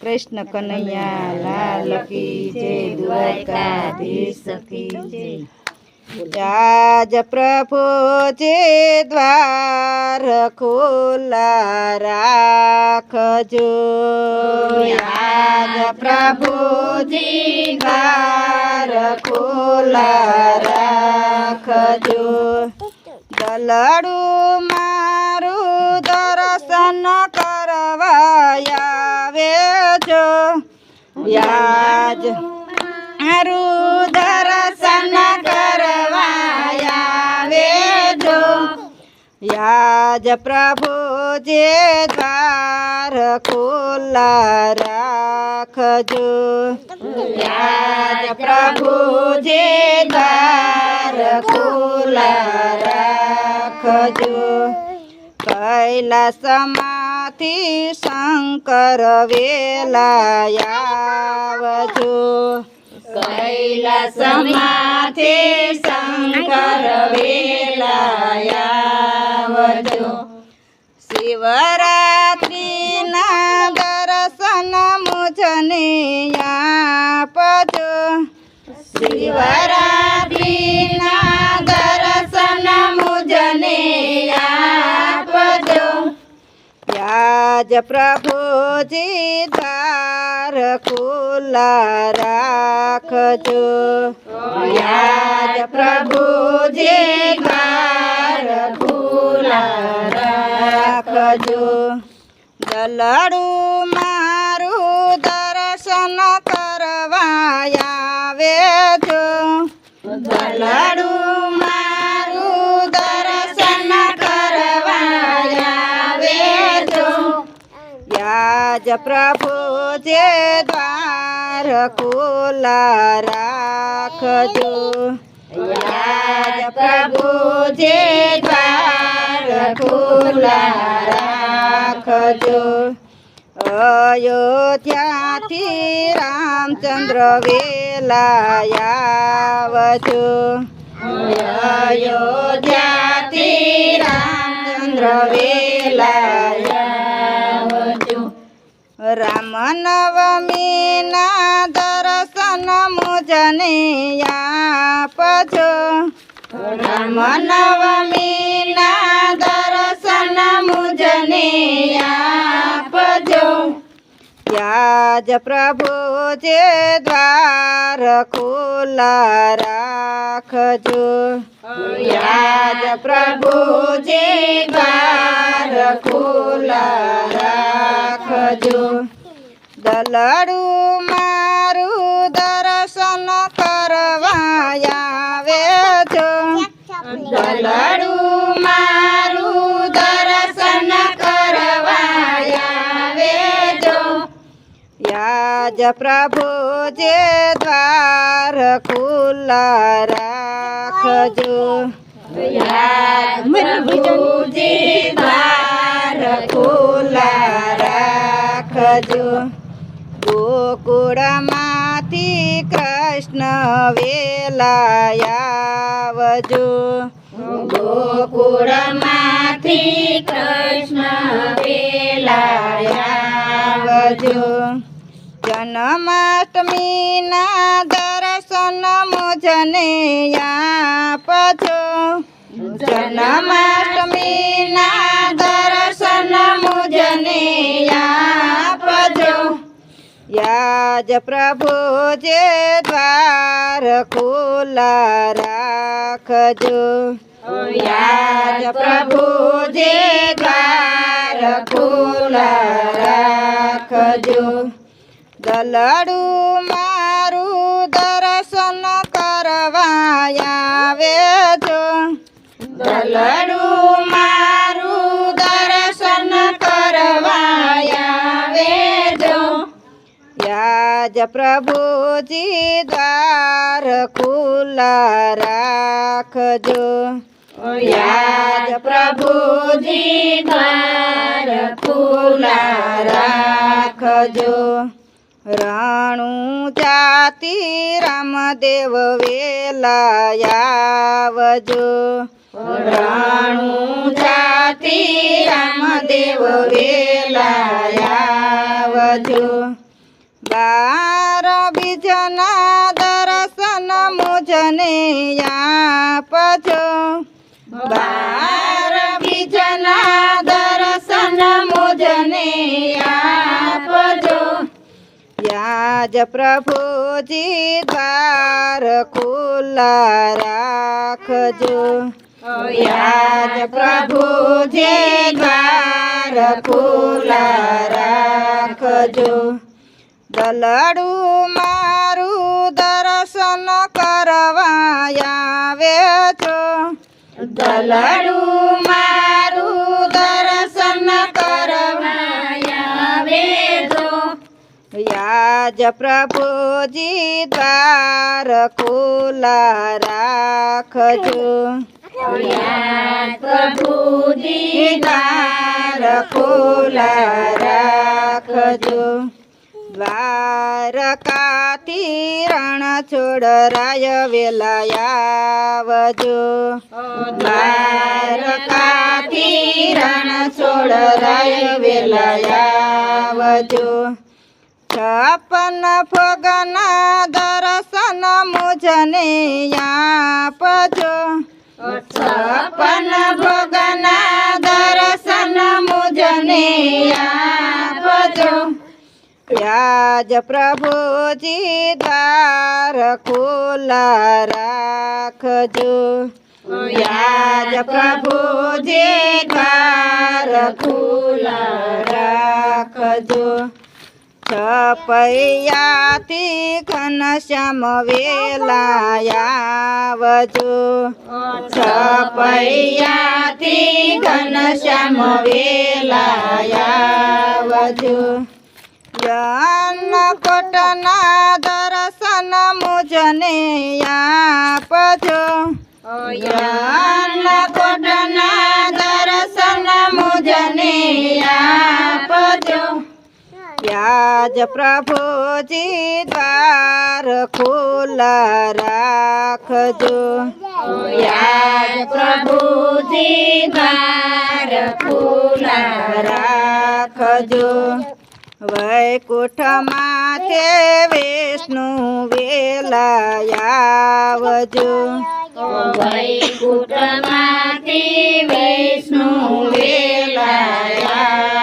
કૃષ્ણ કનૈયા, લાલ કી જય, દ્વારકાધીશ કી આજ પ્રભુ જે દ્વાર ખુલ્લા રાખજો. આજ પ્રભુજી દ્વાર ખુલ્લા રાખજો. દલડું મારું દર્શન કરવા આવે જો યાજ મારું દર્શન કરવા આવે જો યાજ પ્રભુ જે દ્વાર ખુલ્લા રાખજો. યાજ પ્રભુ જે દ્વાર ખુલ્લા રાખજો. કૈલાસમાંથી શંકર વેલાયાવજો કૈલાસમાંથી શંકર વેલાયાવજો શિવરાત્રિના દર્શન મુજને આપજો શિવરાત્રિના યાજ પ્રભુજી દ્વાર ખુલ્લા રાખજો. યાજ પ્રભુજી દ્વાર ખુલ્લા રાખજો. દલડું મારું દર્શન કરવા આવે જો દલડું યાજ પ્રભુ જે દ્વાર ખુલ્લા રાખજો. આજ પ્રભુ જે દ્વાર ખુલ્લા રાખજો. અયોધ્યાથી રામચંદ્ર વેલાયાવજો અયોધ્યાથી રામચંદ્ર વેલાયાવજો રામ ના દર્શન મુજને આપજો રામનવમી ના દર્શન મુજને આપજો યાજ પ્રભુ જે દ્વાર ખુલ્લા રાખજો. યાજ પ્રભુ જે દ્વાર ખુલ્લા રાખજો દલડું મારું દર્શન કરવા આવે છો. દલડું કરવા આવે યાજ પ્રભુ જે દ્વાર ખુલ્લા રાખજો. પ્રભુ જે ગોકુળમાંથી કૃષ્ણ વેલાયાવજો. ગોકુળમાંથી કૃષ્ણ વેલાયાવજો. જન્માષ્ટમીના દર્શન મુજને આપજો. જન્માષ્ટમીના યાજ પ્રભુ જે દ્વાર ખુલ્લા રાખજો. યાજ પ્રભુ જે દ્વાર ખુલ્લા રાખજો. દલડું મારું દર્શન કરવા આવે જો દલડું યાજ પ્રભુજી દ્વાર ખુલ્લા રાખજો. યાજ પ્રભુજી દ્વાર ખુલ્લા રાખજો. રાણું જાતિ રામદેવ વેલાયાવજો રાણું જાતિ રામદેવ વેલાયાવજો બાર બીજના દર્શન મુજને આપજો. બાર બીજના દર્શન મુજને આપજો. યાજ પ્રભુજી દ્વાર ખુલ્લા રાખજો. યાદ પ્રભુજી દ્વાર ખુલ્લા રાખજો. દલડું મારું દર્શન કરવા આવે છો. દલડું મારું દર્શન કરવા આવે છો. યાજ પ્રભુજી દ્વાર ખુલા રાખજો. પ્રભુજી દ્વાર ખુલા રાખજો. દ્વારકાથી રણ છોડરાય વેલાયાવજો દ્વારકાથી રણ છોડરાય વેલાયાવજો છપન ફગન દર્શન મુજને આપજો. છપન ભગના દર્શન મુજને આપજો. યાજ પ્રભુજી દ્વાર ખુલ્લા રાખજો. વ્યાજ પ્રભુજી દ્વાર ખુલ્લા રાખજો. છપૈયાથી ઘનશ્યામ વેલાયાવજો છપૈયાથી ઘનશ્યામ વેલાયાવજો કોટના દર્શન મુજને આપજો. કોટના દર્શન મુજને આપજો. વ્યાજ પ્રભુજી દ્વાર ખુલ્લા રાખજો. વ્યાજ પ્રભુજી દ્વાર ખુલ્લા રાખજો. વૈકુંઠમાં તે વિષ્ણુ વેલાયાવજો. વૈકુંઠમાંથી વિષ્ણુ વેલાયાવજો.